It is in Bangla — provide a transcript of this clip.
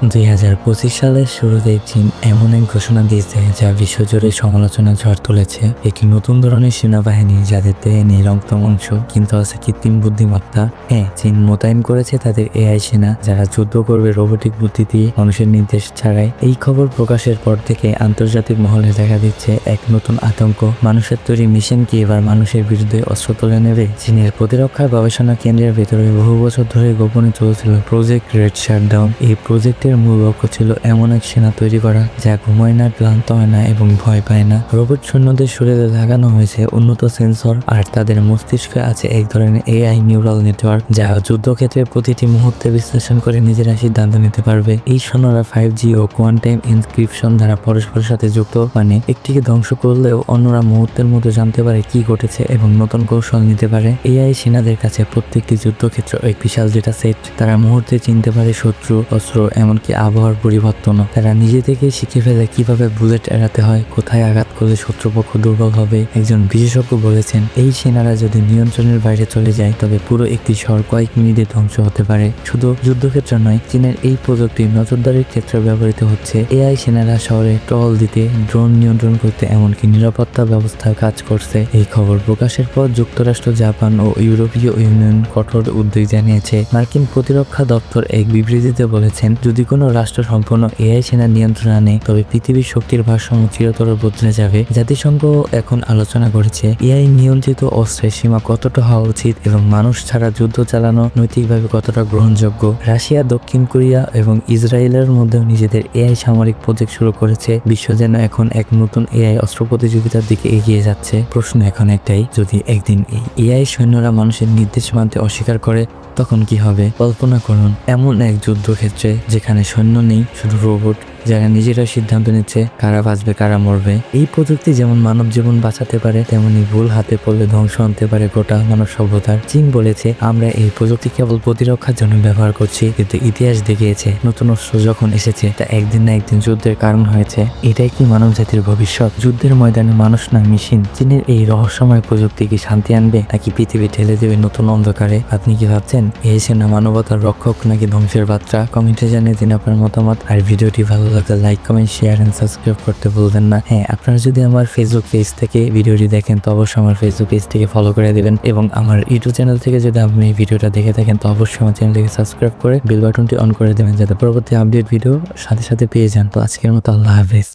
দুই হাজার পঁচিশ সালের শুরুতে চীন এমন এক ঘোষণা দিয়েছে যা বিশ্বজুড়ে সমালোচনা ঝড় তুলেছে। একটি নতুন ধরনের সেনাবাহিনী যাদের দেহে নেই রক্ত, মাংস, কিন্তু আছে কৃত্রিম বুদ্ধিমত্তা। হ্যাঁ চীন মোতায়েন করেছে তাদের এআই সেনা, যারা যুদ্ধ করবে রোবোটিক বুদ্ধি দিয়ে মানুষের নির্দেশ ছাড়াই। এই খবর প্রকাশের পর থেকে আন্তর্জাতিক মহলে দেখা দিচ্ছে এক নতুন আতঙ্ক। মানুষের তৈরি মিশন কি এবার মানুষের বিরুদ্ধে অস্ত্র তুলে নেবে? চীনের প্রতিরক্ষা গবেষণা কেন্দ্রের ভেতরে বহু বছর ধরে গোপনে চলছিল প্রজেক্ট রেড শাটডাউন। এই প্রজেক্টের মূল লক্ষ্য ছিল এমন এক সেনা তৈরি করা, যা ঘুমায় না, ক্লান্ত হয় না এবং ভয় পায় না। রোবট সৈন্যদের শরীরে লাগানো হয়েছে উন্নত সেন্সর, আর তাদের মস্তিষ্কে আছে এক ধরনের এআই নিউরাল নেটওয়ার্ক, যা যুদ্ধক্ষেত্রে প্রতিটি মুহূর্তে বিশ্লেষণ করে নিজেরা সিদ্ধান্ত নিতে পারবে। এই সৈন্যরা ফাইভ জি ও কোয়ান্টাম ইনস্ক্রিপশন দ্বারা পরস্পরের সাথে যুক্ত মানে একটিকে ধ্বংস করলেও অন্যরা মুহূর্তের মধ্যে জানতে পারে কি ঘটেছে এবং নতুন কৌশল নিতে পারে। এআই সেনাদের কাছে প্রত্যেকটি যুদ্ধক্ষেত্র এক বিশাল ডেটা সেট তারা মুহূর্তে চিনতে পারে শত্রু, অস্ত্র এমনকি আবহাওয়ার পরিবর্তনও তারা নিজে থেকে শিখে ফেলে কীভাবে বুলেট এড়াতে হয়, কোথায় আঘাত করলে শত্রুপক্ষ দুর্বল হবে, একজন বিশেষজ্ঞ বলেছেন। এই সেনারা যদি নিয়ন্ত্রণের বাইরে চলে যায়, তবে পুরো একটি শহর কয়েক মিনিটে ধ্বংস হতে পারে। শুধু যুদ্ধক্ষেত্র নয়, চীনের এই প্রযুক্তি নজরদারির ক্ষেত্রে ব্যবহৃত হচ্ছে। এআই সেনারা শহরে টহল দিতে ড্রোন নিয়ন্ত্রণ করতে, এমনকি নিরাপত্তা ব্যবস্থায় কাজ করছে। এই খবর প্রকাশের পর যুক্তরাষ্ট্র, জাপান ও ইউরোপীয় ইউনিয়ন কঠোর উদ্বেগ জানিয়েছে। মার্কিন প্রতিরক্ষা দপ্তর এক বিবৃতিতে বলেছেন, যদি কোনো রাষ্ট্র সম্পূর্ণ এআই সেনা নিয়ন্ত্রণ আনে, তবে পৃথিবীর শক্তির ভারসাম্য চিরতর বদলে যাবে। জাতিসংঘ এখন আলোচনা করেছে, এআই নিয়ন্ত্রিত অস্ত্রের সীমা কতটা হওয়া উচিত এবং মানুষ ছাড়া যুদ্ধ চালানো নৈতিকভাবে কতটা গ্রহণযোগ্য? রাশিয়া, দক্ষিণ কোরিয়া এবং ইসরায়েলের মধ্যেও নিজেদের এআই সামরিক প্রজেক্ট শুরু করেছে। বিশ্ব যেন এখন এক নতুন এআই অস্ত্র প্রতিযোগিতার দিকে এগিয়ে যাচ্ছে। প্রশ্ন এখন একটাই, যদি একদিন এই এআই সৈন্যরা মানুষের নির্দেশ মানতে অস্বীকার করে, তখন কি হবে? কল্পনা করুন, এমন এক যুদ্ধক্ষেত্রে যেখানে সৈন্য নেই শুধু রোবট যারা নিজেরা সিদ্ধান্ত নিচ্ছে কারা বাঁচবে, কারা মরবে, এই প্রযুক্তি যেমন মানব জীবন বাঁচাতে পারে, তেমনি ভুল হাতে পড়লে ধ্বংস আনতে পারে গোটা মানব সভ্যতার। চীন বলেছে, আমরা এই প্রযুক্তি কেবল প্রতিরক্ষার জন্য ব্যবহার করছি, কিন্তু ইতিহাস দেখিয়েছে, নতুন অস্ত্র যখন এসেছে, তা একদিন না একদিন যুদ্ধের কারণ হয়েছে। এটাই কি মানব জাতির ভবিষ্যৎ? যুদ্ধের ময়দানে মানুষ না মেশিন? চীনের এই রহস্যময় প্রযুক্তি কি শান্তি আনবে, নাকি পৃথিবী ঠেলে দেবে নতুন অন্ধকারে? আপনি কি ভাবছেন, এই সেনা মানবতার রক্ষক নাকি ধ্বংসের বার্তা? কমেন্টে জানিয়ে দিন আপনার মতামত, আর ভিডিওটি ভালো লাগলে like comment share and subscribe করতে ভুলবেন না। হ্যাঁ আপনারা যদি আমার ফেসবুক পেজ থেকে ভিডিওটি দেখেন, তো অবশ্যই আমার ফেসবুক পেজ থেকে ফলো করে দেবেন এবং আমার ইউটিউব চ্যানেল থেকে যদি আপনি ভিডিওটা দেখে থাকেন, তো অবশ্যই আমার চ্যানেলটিকে সাবস্ক্রাইব করে বেল বাটনটি অন করে দেবেন, যাতে পরবর্তী আপডেট ভিডিও সাথে সাথে পেয়ে যান। তো আজকের মতো আল্লাহ হাফেজ।